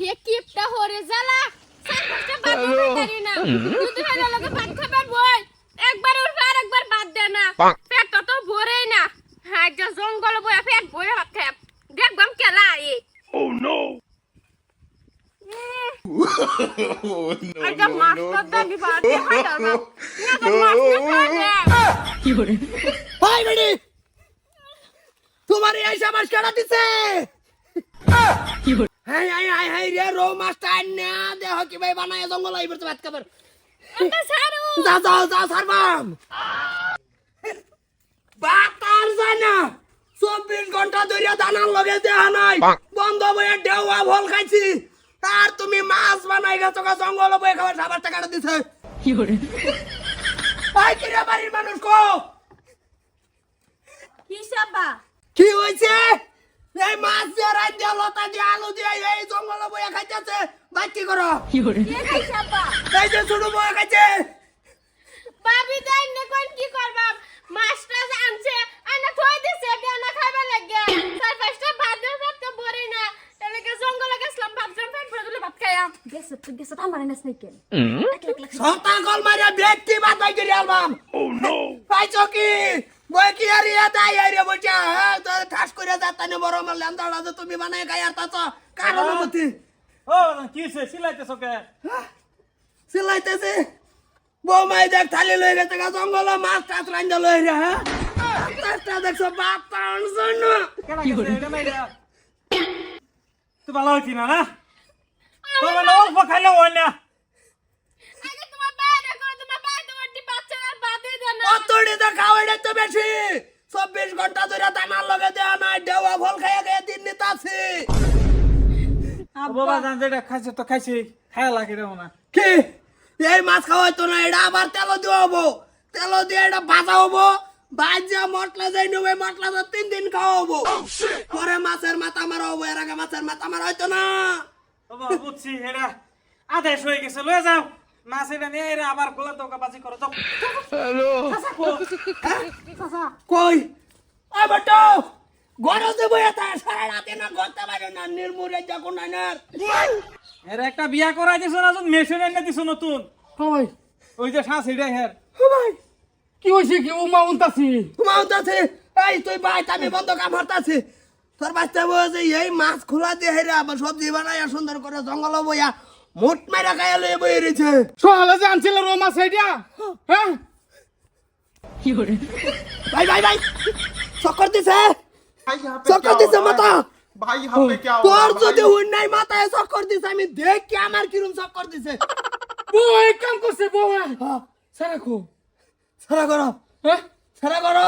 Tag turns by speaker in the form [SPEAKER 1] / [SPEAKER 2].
[SPEAKER 1] হে কিপটা হরে জ্বালা। সাতটা বাদ পারি না। দুধ হেলে লগে ভাত খাবার বই। একবার উঠবে আর একবার বাদ দে না। পেট তো ভরেই না। হ্যাঁ যে জঙ্গল বই পেট বই ভাত খায়। দেখবাম কেলা এ।
[SPEAKER 2] Oh no!
[SPEAKER 1] আচ্ছা মাস্টার দাবি বাদ দে হাঁটা না। না তো মাস্টার
[SPEAKER 3] বেডি তোমার এই সমাজ কেডা দিছে। হাই হাই হাই হাই রে রো মাস্টার না দেহ কি ভাই বানায় জঙ্গল আইবার তো ভাত খাবার।
[SPEAKER 1] এটা
[SPEAKER 3] যা যা সারবাম বাতার জানা চব্বিশ ঘণ্টা ধরে দানার লগে দেহা নাই। বন্ধ বয়ে ঢেউয়া ভল খাইছি। আর তুমি মাছ বানাই গেছো জঙ্গল বয়ে খাবার সাবার টাকাটা দিছে। আই কিরে? বাড়ির মানুষ কো? কি হয়েছে এই মাছ দিয়ে রাত দিয়ে লতা দিয়ে আলু দিয়ে এই জঙ্গল বয়ে খাইতেছে। ভাই কি করো? এই যে ছোট বয়ে খাইছে।
[SPEAKER 1] ভাবি যাই না কোন কি করবাম? মাস্টার আনছে আনা থই দিছে কেন না খাইবা লাগে। চার পাঁচটা ভাত দিয়ে ভাত তো ভরে না। এলাকে জঙ্গলে গেছিলাম ভাবছিলাম পেট ভরে দিলে ভাত খাইয়া। গেছে তুই গেছে আমার না সাইকেল
[SPEAKER 3] সন্তান কল মারিয়া ব্যক্তি বাদ বাই করে আলবাম?
[SPEAKER 2] Oh no!
[SPEAKER 3] পাইছো কি? বই কি আর ইয়া দাই আর বলছে হ্যাঁ তো ঠাস করে যাতা নে বড় মাল লেন্দা যে তুমি বানায় গায় আর তা তো। কার অনুমতি?
[SPEAKER 4] ও কি সে সিলাইতেছ কে?
[SPEAKER 3] সিলাইতেছে। বউ দেখ থালি লই গেছে গা জঙ্গল মাছ টাছ রান্দা লই রে হ্যাঁ। মাছটা দেখছ বাপ টান জন্য।
[SPEAKER 4] কেনা গেছে? এটা নাই রে তুই ভালো হইতি না না? তোর অল্প খাইলে হয় না।
[SPEAKER 1] আগে তোমার বাইরে
[SPEAKER 4] বাবা জান যেটা খাইছে তো খাইছি খায়া লাগে রে না
[SPEAKER 3] কি? এই মাছ খাওয়াইতো না এটা আবার তেল দেওয়া হব। তেল দিয়ে এটা ভাজা হব। ভাজা মশলা যাই নেবে মশলা তো তিন দিন খাওয়া হব। পরে মাছের মাথা মারা হব এর আগে মাছের মাথা মারা হইতো না।
[SPEAKER 4] বাবা বুঝছি এটা আদেশ হয়ে গেছে লয়ে যাও। মাছ এটা নিয়ে এরা আবার গোলা করো তো
[SPEAKER 3] কই? ওই বেটো! গরম দেবো এটা সারা রাতে না করতে পারে না নির্মূলে যখন না
[SPEAKER 4] এর একটা বিয়া করাই দিছ না মেশিন এনে দিছ নতুন?
[SPEAKER 5] কই
[SPEAKER 4] ওই যে শ্বাস এটা হের।
[SPEAKER 3] ভাই
[SPEAKER 5] কি হয়েছে কি? উমা উনতাছি।
[SPEAKER 3] ঘুমাওতাছে এই তুই ভাই আমি বন্ধ কাম হরতাছে। তোর বাচ্চা বলছে এই মাছ খোলা দিয়ে হেরে আবার সবজি বানাইয়া সুন্দর করে জঙ্গল বইয়া মুট মারা গায়ে লয়ে বই রয়েছে
[SPEAKER 5] সকালে যে আনছিল রোমা সাইডিয়া হ্যাঁ?
[SPEAKER 3] ভাই ভাই ভাই চক্কর দিছে। সরকার দিছে মাথা ভাই হাতে দিছে আমি দেখ কি আমার কিরম সরকার দিছে
[SPEAKER 5] বউ এক কাম করছে বউ সারা কো
[SPEAKER 3] সারা করো
[SPEAKER 5] হ্যাঁ
[SPEAKER 3] সারা করো